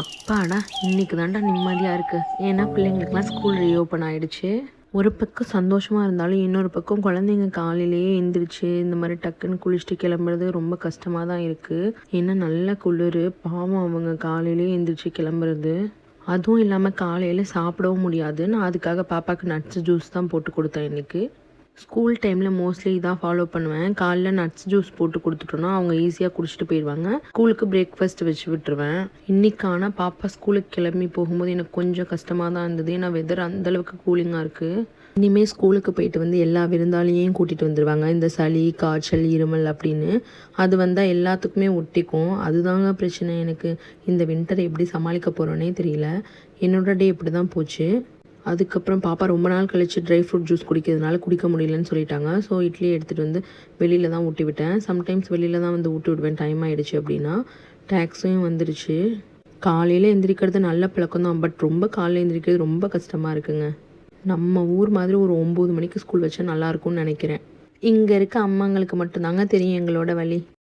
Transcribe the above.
அப்பாடா இன்னைக்கு தாண்டா நிம்மதியாக இருக்குது ஏன்னா பிள்ளைங்களுக்குலாம் ஸ்கூல் ரீஓப்பன் ஆயிடுச்சு. ஒரு பக்கம் சந்தோஷமாக இருந்தாலும் இன்னொரு பக்கம் குழந்தைங்க காலையிலேயே எந்திரிச்சு இந்த மாதிரி டக்குன்னு குளிச்சுட்டு கிளம்புறது ரொம்ப கஷ்டமாக தான் இருக்குது ஏன்னா நல்ல குளிர் பாவம் அவங்க காலையிலேயே எந்திரிச்சு கிளம்புறது. அதுவும் இல்லாமல் காலையில் சாப்பிடவும் முடியாது. நான் அதுக்காக பாப்பாவுக்கு நட்ஸ் ஜூஸ் தான் போட்டு கொடுத்தேன் இன்றைக்கி ஸ்கூல் டைமில் மோஸ்ட்லி இதான் ஃபாலோ பண்ணுவேன். காலைல நட்ஸ் ஜூஸ் போட்டு கொடுத்துட்டோன்னா அவங்க ஈஸியாக குடிச்சிட்டு போயிடுவாங்க ஸ்கூலுக்கு பிரேக்ஃபாஸ்ட் வச்சு விட்டுருவேன். இன்னைக்கான பாப்பா ஸ்கூலுக்கு கிளம்பி போகும்போது எனக்கு கொஞ்சம் கஷ்டமாக தான் இருந்தது. ஏன்னா வெதர் அந்தளவுக்கு கூலிங்காக இருக்குது இனிமேல் ஸ்கூலுக்கு போயிட்டு வந்து எல்லா விருந்தாளியையும் கூட்டிகிட்டு வந்துடுவாங்க இந்த சளி காய்ச்சல் இருமல் அப்படின்னு. அது வந்தால் எல்லாத்துக்குமே ஒட்டிக்கும். அதுதாங்க பிரச்சனை எனக்கு. இந்த வின்டர் எப்படி சமாளிக்க போகிறோன்னே தெரியல. என்னோட டே இப்படி தான் போச்சு. அதுக்கப்புறம் பாப்பா ரொம்ப நாள் கழிச்சு ட்ரை ஃப்ரூட் ஜூஸ் குடிக்கிறதுனால குடிக்க முடியலன்னு சொல்லிட்டாங்க. ஸோ இட்லி எடுத்துகிட்டு வந்து வெளியில் தான் ஊட்டி விட்டேன். சம்டைம்ஸ் வெளியில் தான் வந்து ஊட்டி விடுவேன். டைம் ஆகிடுச்சு அப்படின்னா டேக்ஸும் வந்துருச்சு. காலையில் எந்திரிக்கிறது நல்ல பழக்கம் தான். பட் ரொம்ப காலையில் எந்திரிக்கிறது ரொம்ப கஷ்டமாக இருக்குங்க. நம்ம ஊர் மாதிரி ஒரு ஒம்பது மணிக்கு ஸ்கூல் வச்சா நல்லாயிருக்கும்னு நினைக்கிறேன். இங்கே இருக்க அம்மாங்களுக்கு மட்டும்தாங்க தெரியும் எங்களோட வழி.